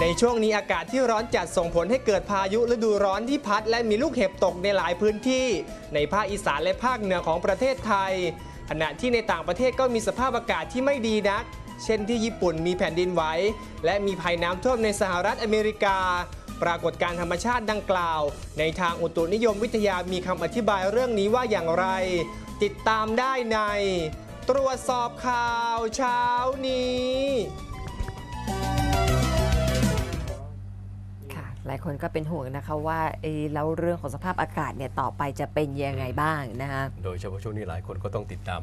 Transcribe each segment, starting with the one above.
ในช่วงนี้อากาศที่ร้อนจัดส่งผลให้เกิดพายุฤดูร้อนที่พัดและมีลูกเห็บตกในหลายพื้นที่ ในภาคอีสานและภาคเหนือของประเทศไทย ขณะที่ในต่างประเทศก็มีสภาพอากาศที่ไม่ดีนัก เช่นที่ญี่ปุ่นมีแผ่นดินไหวและมีภัยน้ำท่วมในสหรัฐอเมริกา ปรากฏการธรรมชาติดังกล่าว ในทางอุตุนิยมวิทยามีคำอธิบายเรื่องนี้ว่าอย่างไร ติดตามได้ใน ตรวจสอบข่าวเช้านี้ หลายคนก็เป็นห่วงนะคะว่าเอะแล้วเรื่องของสภาพอากาศเนี่ยต่อไปจะเป็นยังไงบ้างนะคะโดยเฉพาะช่วงนี้หลายคนก็ต้องติดตาม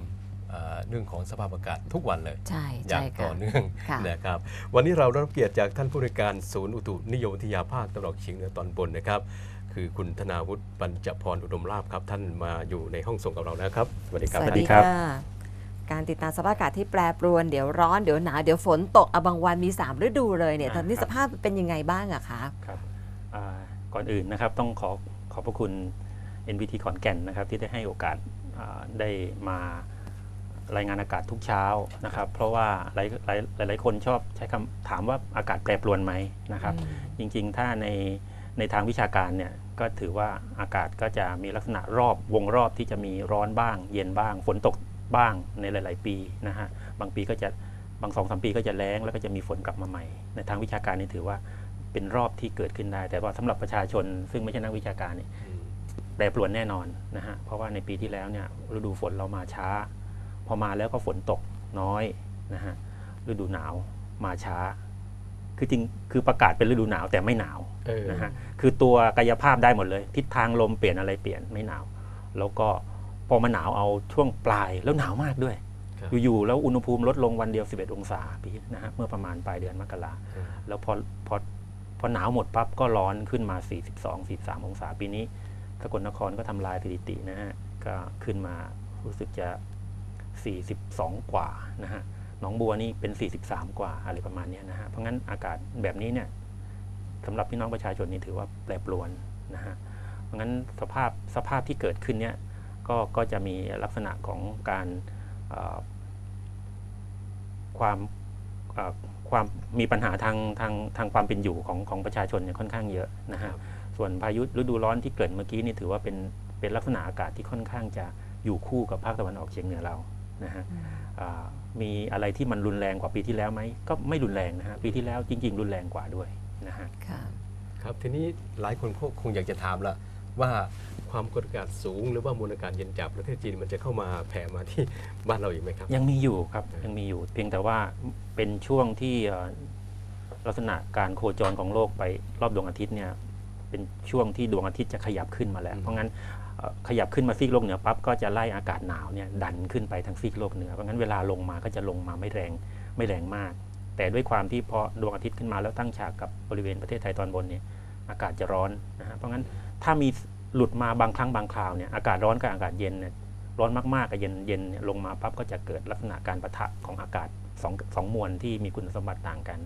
เอ่อเรื่องของสภาพอากาศทุกวันเลย ใช่อใช่ย่างค่ะ ต่อเนื่องค่ะ นะครับ วันนี้เราได้รับเกียรติจากท่านผู้ในวยการศูนย์อุตุนิยมวิทยาภาคตะวันออกเฉียงเหนือตอนบนนะครับ คือคุณธนาวุฒิปัญจพรอุดมลาภครับ ท่านมาอยู่ในห้องส่งกับเรานะครับสวัสดีครับสวัสดีค่ะ การติดตามสภาพอากาศที่แปรปรวนเดี๋ยวร้อนเดี๋ยวหนาวเดี๋ยวฝนตกอะบางวันมี 3 ฤดูเลยเนี่ยอ่าตอนนี้ครับสภาพเป็นยังไงบ้างอะคะครับอ่าก่อนอื่นนะครับต้องขอขอบพระคุณ NBT ขอนแก่นนะครับที่ได้ให้โอกาสอ่าได้มารายงานอากาศทุกเช้านะครับ เพราะว่าหลายหลายหลายหลายคนชอบใช้คำถามว่าอากาศแปรปรวนไหมนะครับ จริงๆ ถ้าในในทางวิชาการเนี่ยก็ถือว่าอากาศก็จะมีลักษณะรอบวงรอบที่จะมีร้อนบ้าง เย็นบ้าง ฝนตก บ้างในหลาย ๆ ปีนะฮะบางปีก็จะบางสองสามปีก็จะแล้งแล้วก็จะมีฝนกลับมาใหม่ ในทางวิชาการนี่ถือว่าเป็นรอบที่เกิดขึ้นได้ แต่ว่าสำหรับประชาชน ซึ่งไม่ใช่นักวิชาการเนี่ยอืมแปรปรวนแน่นอนนะฮะเพราะว่าในปีที่แล้วเนี่ยฤดูฝนเรามาช้า พอมาแล้วก็ฝนตกน้อยนะฮะฤดูหนาวมาช้า คือจริงคือประกาศเป็นฤดูหนาวแต่ไม่หนาวเออนะฮะคือตัวกายภาพได้หมดเลย ทิศทางลมเปลี่ยนอะไรเปลี่ยนไม่หนาว แล้วก็ พอมาหนาวเอาช่วงปลายแล้วหนาวมากด้วยครับอยู่ๆแล้วอุณหภูมิลดลงวันเดียว 11 องศาปีนะฮะเมื่อประมาณปลายเดือนมกราเออแล้วพอพอพอหนาวหมดปั๊บก็ร้อนขึ้นมา 42 43 องศาปีนี้สกลนครก็ทำลายสถิตินะฮะก็ขึ้นมารู้สึกจะ 42 กว่านะฮะหนองบัวนี่เป็น 43 กว่าอะไรประมาณเนี้ยนะฮะเพราะงั้นอากาศแบบนี้เนี่ยสำหรับพี่น้องประชาชนนี่ถือว่าแปรปรวนนะฮะเพราะงั้นสภาพสภาพที่เกิดขึ้นเนี่ย ก็ก็จะมีลักษณะของการเอ่อความเอ่อความมีปัญหาทางทางทางความเป็นอยู่ของของประชาชนเนี่ยค่อนข้างเยอะนะฮะส่วนพายุฤดูร้อนที่เกิดเมื่อกี้นี่ถือว่าเป็นเป็นลักษณะอากาศที่ค่อนข้างจะอยู่คู่กับภาคตะวันออกเฉียงเหนือเรานะฮะอ่ามีอะไรที่มันรุนแรงกว่าปีที่แล้วไหมก็ไม่รุนแรงนะฮะปีที่แล้วจริง ๆ รุนแรงกว่าด้วยนะฮะค่ะครับทีนี้หลายคนคงอยากจะถามละ ว่าความกดอากาศสูง หรือว่ามวลอากาศเย็นจากประเทศจีนมันจะเข้ามาแผ่มาที่บ้านเราอีกไหมครับ ยังมีอยู่ครับยังมีอยู่ เพียงแต่ว่าเป็นช่วงที่เอ่อลักษณะการโคจรของโลกไปรอบดวงอาทิตย์เนี่ยเป็นช่วงที่ดวงอาทิตย์จะขยับขึ้นมาแล้วอืมเพราะงั้นเอ่อขยับขึ้นมาซีกโลกเหนือปั๊บก็จะไล่อากาศหนาวเนี่ยดันขึ้นไปทางซีกโลกเหนือเพราะงั้นเวลาลงมาก็จะลงมาไม่แรงไม่แรงมาก แต่ด้วยความที่พอดวงอาทิตย์ขึ้นมาแล้วตั้งฉากกับบริเวณประเทศไทยตอนบนเนี่ยอากาศจะร้อนนะฮะเพราะงั้น ถ้ามีหลุดมาบางครั้งบางคราวเนี่ยอากาศร้อนกับอากาศเย็นเนี่ยร้อนมากๆกับเย็นเย็นเนี่ยลงมาปั๊บก็จะเกิดลักษณะการปะทะของอากาศสองสองมวลที่มีคุณสมบัติต่างกัน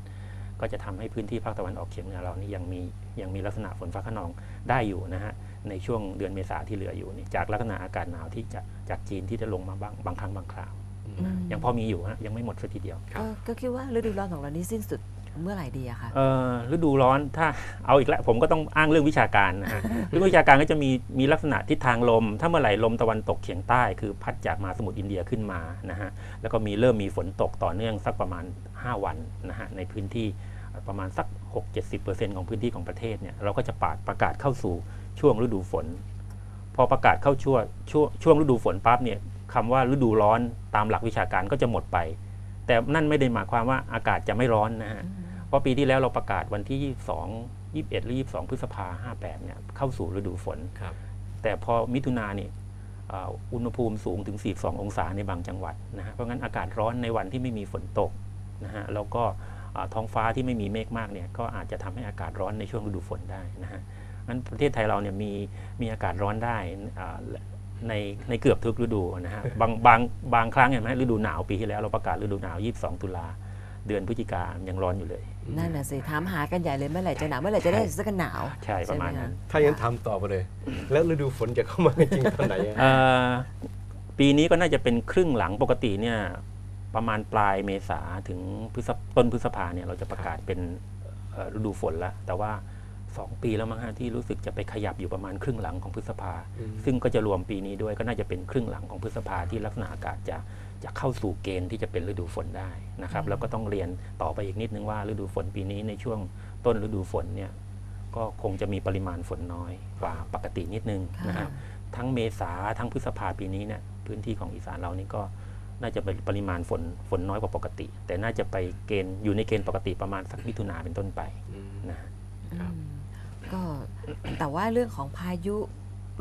ก็จะทำให้พื้นที่ภาคตะวันออกเฉียงเหนือเรานี่ยังมียังมีลักษณะฝนฟ้าขนองได้อยู่นะฮะในช่วงเดือนเมษาที่เหลืออยู่นี่จากลักษณะอากาศหนาวที่จะจากจีนที่จะลงมาบ้างบางครั้งบางคราวอืมยังพอมีอยู่ฮะยังไม่หมดสัทีเดียวครับก็ก็คิดว่าฤดูร้อนของเรานี่สิ้นสุด เมื่อไหร่ดีอะคะเอ่อฤดูร้อนถ้าเอาอีกแล้วผมก็ต้องอ้างเรื่องวิชาการนะฮะเรื่องวิชาการก็จะมีมีลักษณะทิศทางลม ถ้าเมื่อไหร่ลมตะวันตกเฉียงใต้ คือพัดจากมหาสมุทรอินเดียขึ้นมานะฮะแล้วก็มีเริ่มมีฝนตกต่อเนื่องสักประมาณ 5 วันนะฮะในพื้นที่ประมาณสัก 6-70%ของพื้นที่ของประเทศเนี่ยเราก็จะปาดประกาศเข้าสู่ช่วงฤดูฝน พอประกาศเข้าช่วงช่วงช่วงฤดูฝนปั๊บเนี่ยคำว่าฤดูร้อนตามหลักวิชาการก็จะหมดไป แต่นั่นไม่ได้หมายความว่าอากาศจะไม่ร้อนนะฮะ เพราะปีที่แล้วเราประกาศวันที่ 22 21 หรือ 22 พฤษภา58 เนี่ยเข้าสู่ฤดูฝนครับแต่พอมิถุนานี่อ่าอุณหภูมิสูงถึง 42 องศาในบางจังหวัดนะฮะเพราะงั้นอากาศร้อนในวันที่ไม่มีฝนตกนะฮะแล้วก็อ่าท้องฟ้าที่ไม่มีเมฆมากเนี่ยก็อาจจะทำให้อากาศร้อนในช่วงฤดูฝนได้นะฮะงั้นประเทศไทยเราเนี่ยมีมีอากาศร้อนได้อ่าในในเกือบทุกฤดูนะฮะบางบางบางครั้งเห็นไหมฤดูหนาวปีที่แล้วเราประกาศฤดูหนาว 22 ตุลา เดือนพฤศจิกายังร้อนอยู่เลย นั่นน่ะสิถามหากันใหญ่เลยเมื่อไหร่จะหนาวเมื่อไหร่จะได้เสื้อกันหนาว ใช่ประมาณใช่ไหมนั้นคะถ้าอย่างนั้นทำต่อไปเลย แล้วฤดูฝนจะเข้ามาจริงตอนไหนอะเอ่อปีนี้ก็น่าจะเป็นครึ่งหลังปกติเนี่ยประมาณปลายเมษาถึงพฤษภต้นพฤษภาเนี่ยเราจะประกาศเป็นเอ่อฤดูฝนแล้ว แต่ว่า 2 ปีแล้วมั้งฮะที่รู้สึกจะไปขยับอยู่ประมาณครึ่งหลังของพฤษภาอืมซึ่งก็จะรวมปีนี้ด้วยก็น่าจะเป็นครึ่งหลังของพฤษภาที่ลักษณะอากาศจะ จะเข้าสู่เกณฑ์ที่จะเป็นฤดูฝนได้นะครับ แล้วก็ต้องเรียนต่อไปอีกนิดนึงว่าฤดูฝนปีนี้ในช่วงต้นฤดูฝนเนี่ยก็คงจะมีปริมาณฝนน้อยกว่าปกตินิดนึงนะค่ะฮะทั้งเมษาทั้งพฤษภาปีนี้เนี่ยพื้นที่ของอีสานเรานี่ก็น่าจะเป็นปริมาณฝนฝนน้อยกว่าปกติ แต่น่าจะไปเกณฑ์อยู่ในเกณฑ์ปกติประมาณสักมิถุนาเป็นต้นไปอืมนะฮะครับอืมก็แต่ว่าเรื่องของพายุ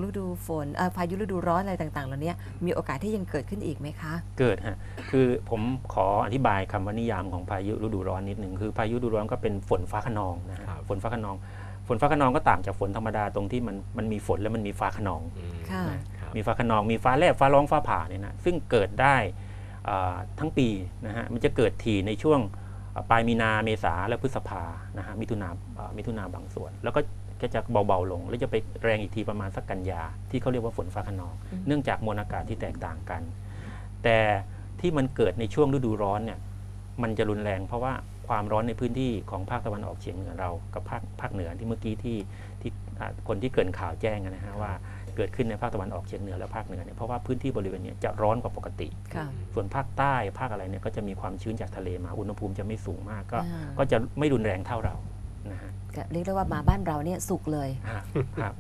ฤดูฝนเอ่อพายุฤดูร้อนอะไรต่างๆเหล่านี้มีโอกาสที่ยังเกิดขึ้นอีกไหมคะ เกิดฮะคือผมขออธิบายคำว่านิยามของพายุฤดูร้อนนิดหนึ่งคือพายุฤดูร้อนก็เป็นฝนฟ้าขนองนะฮะครับฝนฟ้าขนอง ฝนฟ้าขนองก็ต่างจากฝนธรรมดาตรงที่มันมันมีฝนแล้วมันมีฟ้าขนองอืมค่ะครับมีฟ้าขนองมีฟ้าแลบฟ้าร้องฟ้าผ่าเนี่ยนะซึ่งเกิดได้อ่าทั้งปีนะฮะมันจะเกิดทีในช่วงอ่าปลายมีนาเมษาและพฤษภานะฮะมิถุนาอ่ามิถุนาบางส่วน แล้วก็ ก็จะเบาๆลง แล้วจะไปแรงอีกทีประมาณสักกันยา ที่เขาเรียกว่าฝนฟ้าขนองอืมเนื่องจากมวลอากาศที่แตกต่างกัน แต่ที่มันเกิดในช่วงฤดูร้อนเนี่ยมันจะรุนแรงเพราะว่าความร้อนในพื้นที่ของภาคตะวันออกเฉียงเหนือเรากับภาคภาคเหนือที่เมื่อกี้ที่ที่อ่าคนที่เกรินข่าวแจ้งนะฮะว่าเกิดขึ้นในภาคตะวันออกเฉียงเหนือและภาคเหนือเนี่ยเพราะว่าพื้นที่บริเวณเนี้จะร้อนกว่าปกติค่ะส่วนภาคใต้ภาคอะไรเนี่ยก็จะมีความชื้นจากทะเลมาอุณหภูมิจะไม่สูงมากก็อ่าก็จะไม่รุนแรงเท่าเรา นะฮะก็เรียกได้ว่ามาบ้านเราเนี่ยสุกเลย ฮะครับ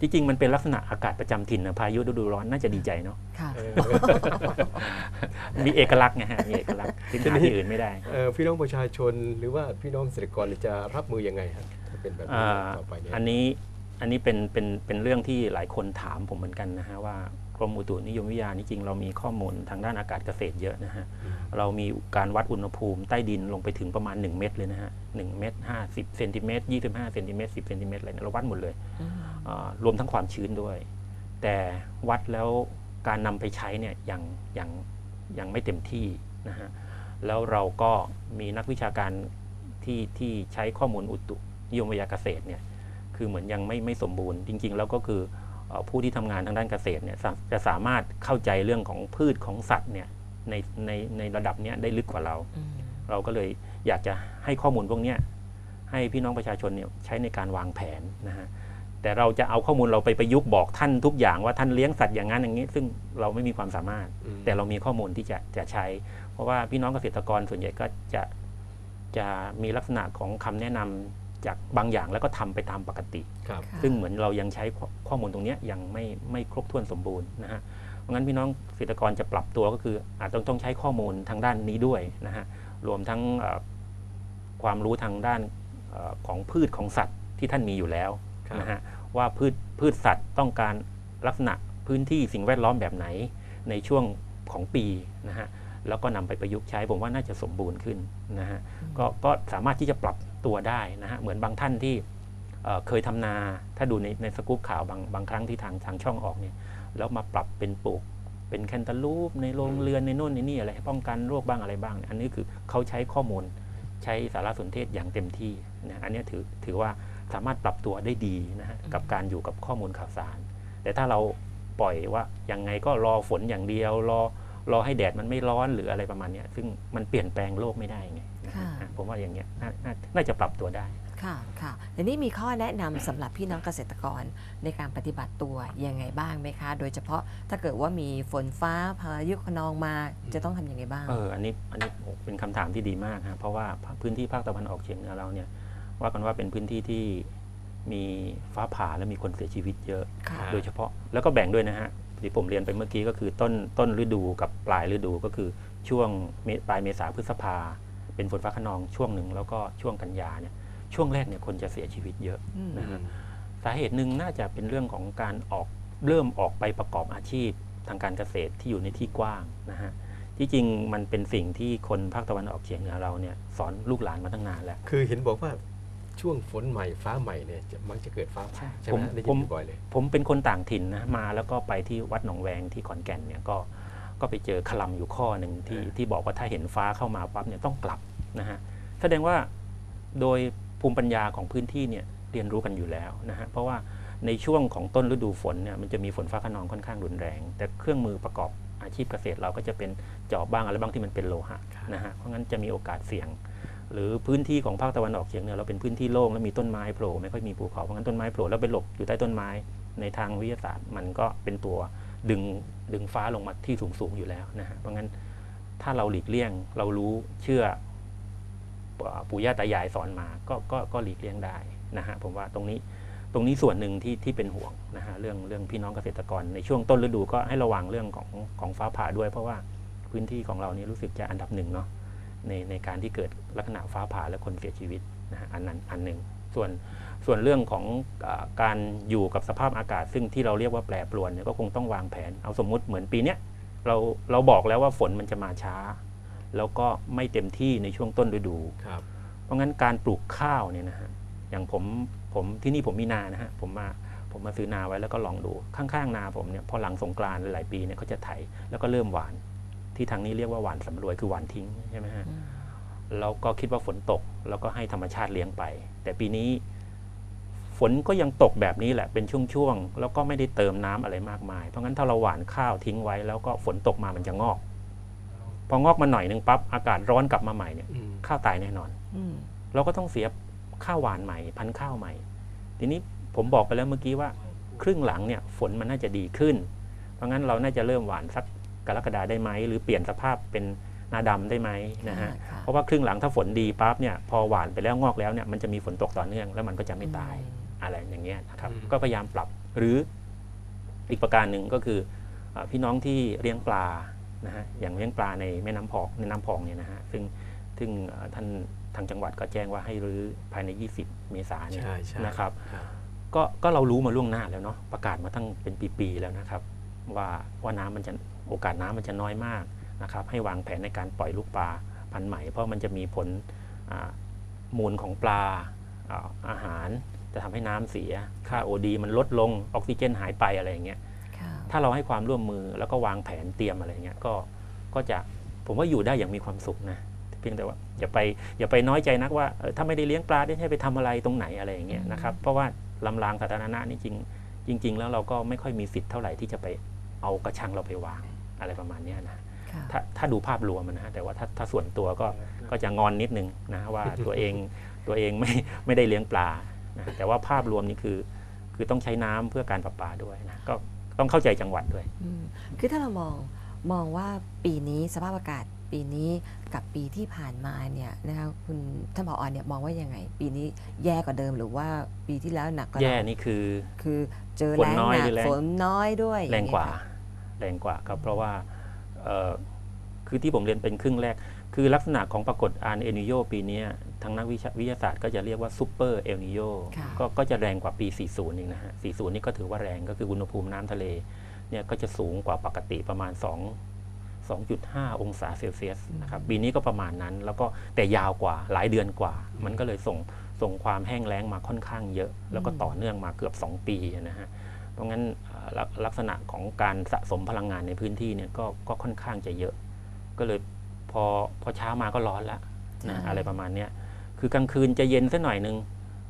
ที่จริงมันเป็นลักษณะอากาศประจำถิ่นนะพายุฤดูร้อนน่าจะดีใจเนาะ ค่ะ เออ มีเอกลักษณ์ไงฮะมีเอกลักษณ์ที่หาที่อื่นไม่ได้ เอ่อพี่น้องประชาชนหรือว่าพี่น้องเกษตรกรจะรับมือยังไงครับถ้าเป็นแบบนี้อ่าต่อไปเนี่ยอันนี้ อันนี้เป็นเป็นเป็นเรื่องที่หลายคนถามผมเหมือนกันนะฮะว่ากรมอุตุนิยมวิทยานี่จริงเรามีข้อมูลทางด้านอากาศเกษตรเยอะนะฮะอืมเรามีการวัดอุณหภูมิใต้ดินลงไปถึงประมาณ 1 เมตรเลยนะฮะ1เมตร50เซนติเมตร25เซนติเมตร10เซนติเมตรอะไรเนี่ยเราวัดหมดเลยอืมอ่ารวมทั้งความชื้นด้วย แต่วัดแล้วการนำไปใช้เนี่ยยังยังยังไม่เต็มที่นะฮะแล้วเราก็มีนักวิชาการที่ที่ใช้ข้อมูลอุตุนิยมวิทยาเกษตรเนี่ย คือเหมือนยังไม่ไม่สมบูรณ์ จริง ๆ แล้วก็คือเอ่อผู้ที่ทำงานทางด้านเกษตรเนี่ยสาจะสามารถเข้าใจเรื่องของพืชของสัตว์เนี่ยในในในระดับเนี้ยได้ลึกกว่าเราอืมเราก็เลยอยากจะให้ข้อมูลพวกเนี้ยให้พี่น้องประชาชนเนี่ยใช้ในการวางแผนนะฮะแต่เราจะเอาข้อมูลเราไปประยุกต์บอกท่านทุกอย่างว่าท่านเลี้ยงสัตว์อย่างนั้นอย่างนี้ ซึ่งเราไม่มีความสามารถอืมแต่เรามีข้อมูลที่จะจะใช้ เพราะว่าพี่น้องเกษตรกรส่วนใหญ่ก็จะจะมีลักษณะของคำแนะนำ จากบางอย่างแล้วก็ทำไปตามปกติครับค่ะซึ่งเหมือนเรายังใช้ข้อข้อมูลตรงเนี้ยยังไม่ไม่ครบถ้วนสมบูรณ์นะฮะ เพราะงั้นพี่น้องเกษตรกรจะปรับตัวก็คืออาจต้องต้องใช้ข้อมูลทางด้านนี้ด้วยนะฮะ รวมทั้งเอ่อความรู้ทางด้านเออของพืชของสัตว์ที่ท่านมีอยู่แล้วครับนะฮะว่าพืชพืชสัตว์ต้องการลักษณะพื้นที่สิ่งแวดล้อมแบบไหนในช่วงของปีนะฮะแล้วก็นำไปประยุกต์ใช้ผมว่าน่าจะสมบูรณ์ขึ้นนะฮะก็ก็สามารถที่จะปรับ ตัวได้นะฮะเหมือนบางท่านที่เเคยทำนา ถ้าดูในในสกู๊ปข่าวบางบางครั้งที่ทางทางช่องออกเนี่ยแล้วมาปรับเป็นปลูกเป็นแคนตาลูปในโรงเรือนในโน่นในนี่อะไรป้องกันโรคบ้างอะไรบ้าง อันนี้คือเขาใช้ข้อมูลใช้สารสนเทศอย่างเต็มที่นะอันนี้ถือถือว่าสามารถปรับตัวได้ดีนะฮะกับการอยู่กับข้อมูลข่าวสาร แต่ถ้าเราปล่อยว่ายังไงก็รอฝนอย่างเดียว รอรอให้แดดมันไม่ร้อนหรืออะไรประมาณนี้ซึ่งมันเปลี่ยนแปลงโลกไม่ได้ไง ผมว่าอย่างเงี้ยนานาน่าจะปรับตัวได้ ค่ะค่ะแต่นี่มีข้อแนะนำสำหรับพี่น้องเกษตรกรในการปฏิบัติตัวยังไงบ้างไหมคะ โดยเฉพาะถ้าเกิดว่ามีฝนฟ้าพายุคะนองมาจะต้องทำยังไงบ้าง เออ อันนี้ อันนี้โอ้เป็นคำถามที่ดีมากครับเพราะว่าพื้นที่ภาคตะวันออกเฉียงเหนือเราเนี่ย ว่ากันว่าเป็นพื้นที่ที่มีฟ้าผ่าและมีคนเสียชีวิตเยอะ ค่ะ โดยเฉพาะ แล้วก็แบ่งด้วยนะฮะ ที่ผมเรียนไปเมื่อกี้ก็คือต้นต้นฤดูกับปลายฤดูก็คือช่วงเมปลายเมษาพฤษภา เป็นฝนฟ้าขนองช่วงหนึ่งแล้วก็ช่วงกันยาเนี่ยช่วงแรกเนี่ยคนจะเสียชีวิตเยอะอืมนะฮะสาเหตุหนึ่งน่าจะเป็นเรื่องของการออกเริ่มออกไปประกอบอาชีพทางการเกษตรที่อยู่ในที่กว้างนะฮะที่จริงมันเป็นสิ่งที่คนภาคตะวันออกเฉียงเหนือเราเนี่ยสอนลูกหลานมาตั้งนานแล้ว คือเห็นบอกว่าช่วงฝนใหม่ฟ้าใหม่เนี่ยจะมักจะเกิดฟ้าผ่าใช่ไหมผมฮะได้ผยิมนบ่อยเลย ผมเป็นคนต่างถิ่นนะมาแล้วก็ไปที่วัดหนองแวงที่ขอนแก่นเนี่ยก็ ก็ไปเจอคลำอยู่ข้อหนึ่งที่อ่าที่บอกว่าถ้าเห็นฟ้าเข้ามาปั๊บเนี่ยต้องกลับนะฮะแสดงว่าโดยภูมิปัญญาของพื้นที่เนี่ยเรียนรู้กันอยู่แล้วนะฮะเพราะว่าในช่วงของต้นฤดูฝนเนี่ยมันจะมีฝนฟ้าขนองค่อนข้างรุนแรง แต่เครื่องมือประกอบอาชีพเกษตรเราก็จะเป็นจอบบ้างอะไรบ้างที่มันเป็นโลหะนะฮะเพราะงั้นจะมีโอกาสเสี่ยง หรือพื้นที่ของภาคตะวันออกเฉียงเหนือเราเป็นพื้นที่โล่งแล้วมีต้นไม้โผล่ไม่ค่อยมีภูเขาเพราะงั้นต้นไม้โผล่แล้วไปหลบอยู่ใต้ต้นไม้ในทางวิทยาศาสตร์ มันก็เป็นตัว ดึงดึงฟ้าลงมาที่สูงสูงอยู่แล้วนะฮะเพราะงั้นถ้าเราหลีกเลี่ยงเรารู้เชื่อปู่ย่าตายายสอนมาก็ก็ก็หลีกเลี่ยงได้นะฮะผมว่าตรงนี้ตรงนี้ส่วนหนึ่งที่ที่เป็นห่วงนะฮะเรื่องเรื่องพี่น้องเกษตรกรในช่วงต้นฤดูก็ให้ระวังเรื่องของของฟ้าผ่าด้วย เพราะว่าพื้นที่ของเรานี่รู้สึกจะอันดับหนึ่งเนาะในในการที่เกิดลักษณะฟ้าผ่าและคนเสียชีวิตนะฮะอันนั้นอันหนึ่ง ส่วนส่วนเรื่องของอาการอยู่กับสภาพอากาศ ซึ่งที่เราเรียกว่าแปรปรวนเนี่ยก็คงต้องวางแผน เอาสมมุติเหมือนปีเนี้ยเราเราบอกแล้วว่าฝนมันจะมาช้า แล้วก็ไม่เต็มที่ในช่วงต้นฤดูครับเพราะงั้นการปลูกข้าวเนี่ยนะฮะอย่างผมผมที่นี่ผมมีนานะฮะผมมาผมมาซื้อนาไว้แล้วก็ลองดูข้างๆนาผมเนี่ยพอหลังสงกรานต์หลายๆปีเนี่ยเขาจะไถแล้วก็เริ่มหวาน ที่ทางนี้เรียกว่าหวานสำรวยคือหวานทิ้งใช่ไหมฮะ แล้วก็คิดว่าฝนตก แล้วก็ให้ธรรมชาติเลี้ยงไป แต่ปีนี้ฝนก็ยังตกแบบนี้แหละเป็นช่วงๆแล้วก็ไม่ได้เติมน้ำอะไรมากมาย เพราะงั้นถ้าเราหว่านข้าวทิ้งไว้ แล้วก็ฝนตกมามันจะงอก พองอกมาหน่อยหนึ่งปั๊บอากาศร้อนกลับมาใหม่เนี่ยอืมข้าวตายแน่นอนอืมเราก็ต้องเสียข้าวหวานใหม่ พันธุ์ข้าวใหม่ ทีนี้ผมบอกไปแล้วเมื่อกี้ว่า ครึ่งหลังเนี่ยฝนมันน่าจะดีขึ้น เพราะงั้นเราน่าจะเริ่มหวานสักกรกฎาได้ไหมหรือเปลี่ยนสภาพเป็น นาดำได้ไหมนะฮะค่ะเพราะว่าครึ่งหลังถ้าฝนดีปั๊บเนี่ยพอหวานไปแล้วงอกแล้วเนี่ยมันจะมีฝนตกต่อเนื่องแล้วมันก็จะไม่ตายอะไรอย่างเงี้ยนะครับอืมก็พยายามปรับหรืออีกประการหนึ่งก็คืออ่าพี่น้องที่เลี้ยงปลานะฮะอย่างเลี้ยงปลาในแม่น้ำพองในน้ำพองเนี่ยนะฮะซึ่งซึ่งเอ่อท่านทางจังหวัดก็แจ้งว่าให้รื้อภายใน 20 เมษายนเนี่ยใช่ใช่นะครับครับ ก็ก็เรารู้มาล่วงหน้าแล้วเนาะประกาศมาตั้งเป็นปีๆแล้วนะครับ ว่าว่าน้ำมันจะโอกาสน้ำมันจะน้อยมาก นะครับให้วางแผนในการปล่อยลูกปลาพันธุ์ใหม่ เพราะมันจะมีผลอ่ามูลของปลาอ่าอาหารจะทำให้น้ำเสีย ค่าโอดีมันลดลงออกซิเจนหายไปอะไรอย่างเงี้ยค่ะถ้าเราให้ความร่วมมือแล้วก็วางแผนเตรียมอะไรเงี้ยก็ก็จะผมว่าอยู่ได้อย่างมีความสุขนะเพียงแต่ว่าอย่าไปอย่าไปน้อยใจนักว่าเออถ้าไม่ได้เลี้ยงปลาได้ให้ไปทำอะไรตรงไหนอะไรอย่างเงี้ยนะครับเพราะว่าลำรางสาธารณะนี่จริงจริง ๆ แล้วเราก็ไม่ค่อยมีสิทธิ์เท่าไหร่ที่จะไปเอากระชังเราไปวางอะไรประมาณเนี้ยนะค่ะ ถ้าถ้าดูภาพรวมอะนะฮะแต่ว่าถ้าถ้าส่วนตัวก็ก็จะงอนนิดนึงนะว่าตัวเองตัวเองไม่ไม่ได้เลี้ยงปลานะแต่ว่าภาพรวมนี่คือ คือต้องใช้น้ำเพื่อการประปาด้วยนะก็ต้องเข้าใจจังหวัดด้วยอืมคือถ้าเรามองมองว่าปีนี้สภาพอากาศปีนี้กับปีที่ผ่านมาเนี่ยนะคะคุณท่านผอเนี่ยมองว่ายังไง ปีนี้แย่กว่าเดิมหรือว่าปีที่แล้วหนักกว่าแย่เดิมนี่คือ คือเจอฝนแรงน้อยหนัหกรือแรงฝนน้อยด้วยแรงกว่าอย่เยค่ะแรงกว่าครับเพราะว่าเอ่อ คือที่ผมเรียนเป็นครึ่งแรก คือลักษณะของปรากฏการณ์เอลนิโยปีเนี้ยทางนักวิชาวิทยาศาสตร์ก็จะเรียกว่าซูเปอร์เอลนิโยค่ะก็ก็จะแรงกว่าปี 40อีกนะฮะ 40 นี่ก็ถือว่าแรงก็คืออุณหภูมิน้ำทะเลเนี่ยก็จะสูงกว่าปกติประมาณ 2 2.5 องศาเซลเซียสนะครับปีนี้ก็ประมาณนั้น แล้วก็แต่ยาวกว่าหลายเดือนกว่า มันก็เลยส่งส่งความแห้งแล้งมาค่อนข้างเยอะ แล้วก็ต่อเนื่องมาเกือบ 2 ปีนะฮะ เพราะงั้นเอ่อลักลักษณะของการสะสมพลังงานในพื้นที่เนี่ยก็ก็ค่อนข้างจะเยอะ ก็เลยพอพอเช้ามาก็ร้อนแล้วนะใช่อะไรประมาณเนี้ยคือกลางคืนจะเย็นสักหน่อยหนึ่ง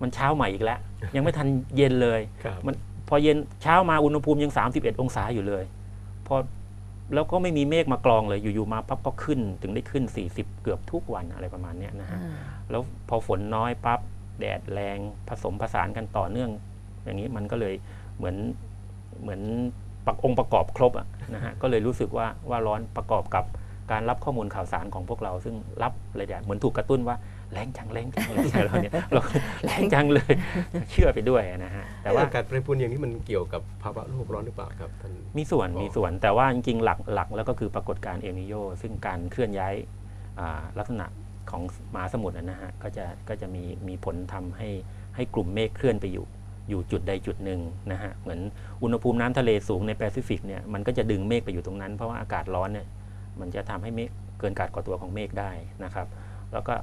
มันเช้าใหม่อีกแล้ว ยังไม่ทันเย็นเลยครับมันพอเย็นเช้ามาอุณหภูมิยัง 31 องศาอยู่เลยพอแล้วก็ไม่มีเมฆมากรองเลยอยู่ๆมาปั๊บก็ขึ้นถึงได้ขึ้น 40 เกือบทุกวันอะไรประมาณเนี้ยนะฮะอ่าแล้วพอฝนน้อยปั๊บแดดแรงผสมผสานกันต่อเนื่อง อย่างนี้มันก็เลย เหมือนเหมือนปักองค์ประกอบครบอะนะฮะก็เลยรู้สึกว่าว่าร้อนประกอบกับการรับข้อมูลข่าวสารของพวกเรา ซึ่งรับอะไรเนี่ยเหมือนถูกกระตุ้นว่าแรงจังแรงจังแรงจังเราเนี่ยเราแรงจังเลยเชื่อไปด้วยนะฮะแต่แต่ว่าว่าอากาศแปรปรวนอย่างนี้มันเกี่ยวกับภาวะโลกร้อนหรือเปล่าครับท่านมีส่วนอ๋อมีส่วนแต่ว่าจริงๆหลักหลักแล้วก็คือปรากฏการณ์เอลนิโยซึ่งการเคลื่อนย้ายอ่าลักษณะของมหาสมุทรนะฮะก็จะก็จะมีมีผลทำให้ให้กลุ่มเมฆเคลื่อนไปอยู่ อยู่จุดใดจุดหนึ่งนะฮะเหมือนอุณหภูมิน้ำทะเลสูงในแปซิฟิกเนี่ยมันก็จะดึงเมฆไปอยู่ตรงนั้น เพราะว่าอากาศร้อนเนี่ยมันจะทำให้เมฆเกินการก่อตัวของเมฆได้นะครับ แล้วก็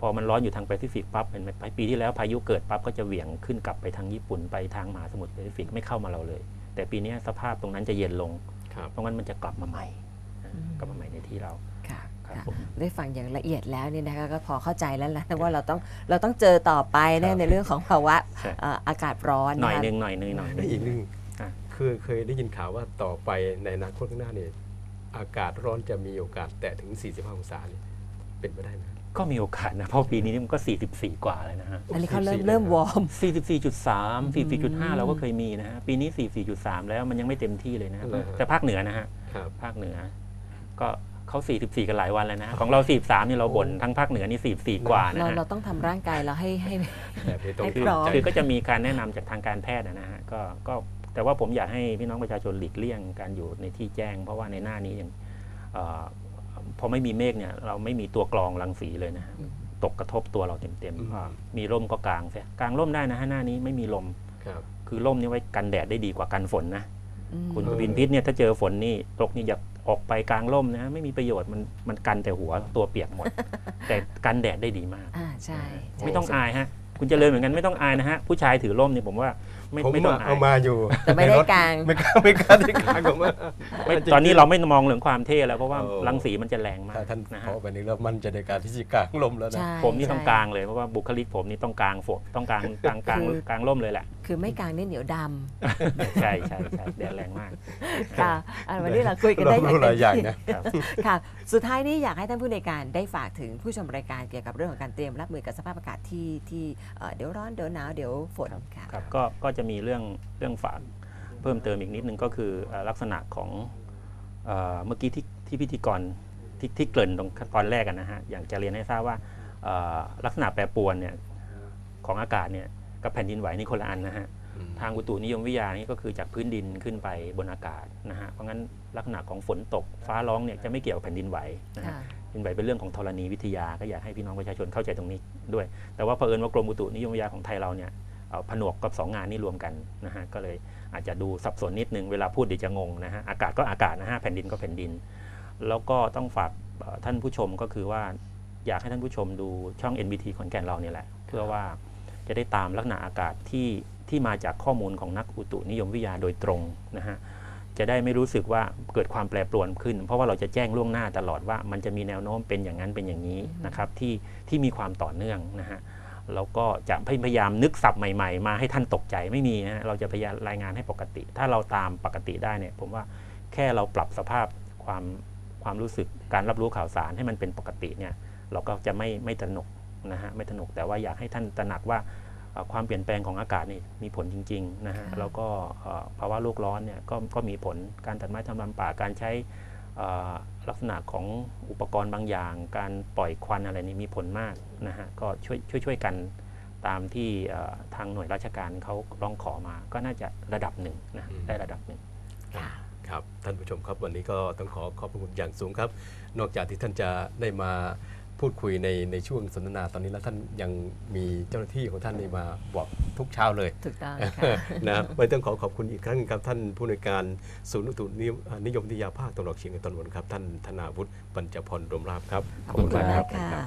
พอมันร้อนอยู่ทางแปซิฟิกปั๊บเป็นไหมปีที่แล้วพายุเกิดปั๊บก็จะเหวี่ยงขึ้นกลับไปทางญี่ปุ่นไปทางมหาสมุทรแปซิฟิกไม่เข้ามาเราเลย แต่ปีนี้สภาพตรงนั้นจะเย็นลงครับเพราะงั้นมันจะกลับมาใหม่นะกลับมาใหม่ในที่เรา ค่ะครับค่ะผม ได้ฟังอย่างละเอียดแล้วเนี่ยนะคะก็พอเข้าใจแล้วแหละว่าเราต้องเราต้องเจอต่อไปแน่ครับในเรื่องของภาวะใช่ เอ่ออากาศร้อนหน่อยะคะ หนึ่งหน่อยหนึ่งหน่อยหและนึ่งอีกหนึ่งอะ คือเคยได้ยินข่าวว่าต่อไปในอนาคตข้างหน้าเนี่ยอากาศร้อนจะมีโอกาสแตะถึง 45 องศาเนี่ยเป็นไปได้ไหมก็มีโอกาสนะเพราะปีนี้มันก็ 44 กว่าเลยนะฮะ อันนี้เขาเริ่ม44เริ่มวอร์ม 44.3 44.5 เราก็เคยมีนะฮะ ปีนี้ 44.3 แล้วมันยังไม่เต็มที่เลยนะฮะเหรอฮะแต่ภาคเหนือนะฮะ ครับ ภาคเหนือ ก็ เขา 44 กันหลายวันแล้วนะฮะของเรา 43นี่เราบ่นทั้งภาคเหนือนี่44 กว่านะเราฮะเราต้องทำร่างกายเราให้ให้แบบนี้ต้องให้ภูพร้มิอมใจคือก็จะมีการแนะนำจากทางการแพทย์นะฮะก็ก็แต่ว่าผมอยากให้พี่น้องประชาชนหลีกเลี่ยงการอยู่ในที่แจ้ง เพราะว่าในหน้านี้อย่างเออพอไม่มีเมฆเนี่ยเราไม่มีตัวกรองรังสีเลยนะฮะตกกระทบตัวเราเต็มอืมๆอ่ามีร่มก็กางเสียกางร่มได้นะฮะหน้านี้ไม่มีลมครับคือร่มนี่ไว้กันแดดได้ดีกว่ากันฝนนะอืมคุณเออบินพิษเนี่ยถ้าเจอฝนนี่ตกนี่อย่า ออกไปกลางร่มนะฮะไม่มีประโยชน์มันมันกันแต่หัวตัวเปียกหมด แต่กันแดดได้ดีมากอ่าใช่ใช่ไม่ต้องอายฮะ คุณเจริญเหมือนกันไม่ต้องอายนะฮะ ผู้ชายถือร่มนี่ผมว่าไม่ผมไม่ต้องอะอาเอายมาอยู่แต่ไม่ได้ในรถกลางไม่กล้าไม่กล้าที่กลางผมว่าไม่ตอนนี้เราไม่มองเรื่องความเท่แล้วเพราะว่าเออรังสีมันจะแรงมากถ้าท่านนะขฮะอไปนี้แล้วมันใจะในการที่จะกลางลมแล้วนะใช่ผมนี่ต้องใช่กลางเลยเพราะว่าบุคลิกผมนี่ต้องกลางฝนต้องกลางกลางกลางคือกลางร่มเลยแหละคือไม่กลางเนี่ยเหนียวดใช่ใช่ใช่แดดแรงมากำค่ะอะวันนี้เราคุยกันเราได้รู้หลายอย่างเต็มที่นะ ครับ ค่ะ สุดท้ายนี้อยากให้ท่านผู้ในวยการได้ฝากถึงผู้ชมรายการเกี่ยวกับเรื่องของการเตรียมรับมือกับสภาพอากาศที่ที่เอ่อเดี๋ยวร้อนเดี๋ยวหนาวเดี๋ยวฝนค่ะ ครับก็ก็จะมีเรื่องเรื่องฝากเพิ่มเติมอีกนิดนึงก็คือเอ่อลักษณะของเอ่อเมื่อกี้ที่ที่พิธีกรที่ที่เกริ่นตรงตอนแรกกันนะฮะอย่างจะเรียนให้ทราบว่าเอ่อลักษณะแปรปรวนเนี่ยของอากาศเนี่ย กับแผ่นดินไหวนี่คนละอันนะฮะทางอุตุนิยมวิทยานี่ก็คือจากพื้นดินขึ้นไปบนอากาศนะฮะเพราะงั้นลักษณะของฝนตก ฟ้าร้องเนี่ยจะไม่เกี่ยวกับแผ่นดินไหวนะฮะค่ะแผ่นดินไหวเป็นเรื่องของธรณีวิทยาก็อยากให้พี่น้องประชาชนเข้าใจตรงนี้ด้วย แต่ว่าเผอิญว่ากรมอุตุนิยมวิทยาของไทยเราเนี่ยเอาผนวกกับสองงานนี้รวมกันนะฮะก็เลยอาจจะดูสับสนนิดนึงเวลาพูดเดี๋ยวจะงงนะฮะอากาศก็อากาศนะฮะแผ่นดินก็แผ่นดิน แล้วก็ต้องฝากเอ่อท่านผู้ชมก็คือว่าอยากให้ท่านผู้ชมดูช่อง NBT ขอนแก่นเราเนี่ยแหละ เพื่อว่า จะได้ตามลักษณะอากาศที่ที่มาจากข้อมูลของนักอุตุนิยมวิทยาโดยตรงนะฮะจะได้ไม่รู้สึกว่าเกิดความแปรปรวนขึ้น เพราะว่าเราจะแจ้งล่วงหน้าตลอดว่ามันจะมีแนวโน้มเป็นอย่างนั้นเป็นอย่างนี้นะครับที่ที่มีความต่อเนื่องนะฮะแล้วก็จะพยายามนึกศัพท์ใหม่ๆ มาให้ท่านตกใจไม่มีนะฮะเราจะพยายามรายงานให้ปกติ ถ้าเราตามปกติได้เนี่ยผมว่าแค่เราปรับสภาพความความรู้สึกการรับรู้ข่าวสารให้มันเป็นปกติเนี่ยเราก็จะไม่ไม่ตระหนก นะฮะไม่ตระหนกแต่ว่าอยากให้ท่านตระหนักว่าเอ่อความเปลี่ยนแปลงของอากาศนี่มีผลจริงๆนะฮะค่ะแล้วก็เอ่อภาวะโลกร้อนเนี่ยก็ก็มีผลการตัดไม้ทำลายป่าการใช้เอ่อลักษณะของอุปกรณ์บางอย่าง การปล่อยควันอะไรนี่มีผลมากนะฮะก็ช่วยช่วยช่วยกันตามที่เอ่อทางหน่วยราชการเขาร้องขอมา ก็น่าจะระดับหนึ่งนะอืมได้ระดับหนึ่งค่ะครับท่านผู้ชมครับวันนี้ก็ต้องขอขอบพระคุณอย่างสูงครับ นอกจากที่ท่านจะได้มา พูดคุยในในช่วงสนทนาตอนนี้แล้วท่านยังมีเจ้าหน้าที่ของท่านนี่มาบอกทุกเช้าเลยถูกต้องค่ะนะไม่ต้องขอขอบคุณอีกครั้งหนึ่งครับท่านผู้ในวยการศูนย์อุตุนิยมนิยมวิทยาภาคตะวันออกเฉียงเหนือตอนบนครับ ท่านธนาวุฒิปัญจพรรมราบครับขอบคุณมมากรับค่ะรับ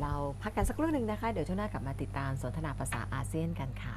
เราพักกันสักครู่หนึ่งนะคะ เดี๋ยวช่วงหน้ากลับมาติดตามสนทนาภาษาอาเซียนกันค่ะ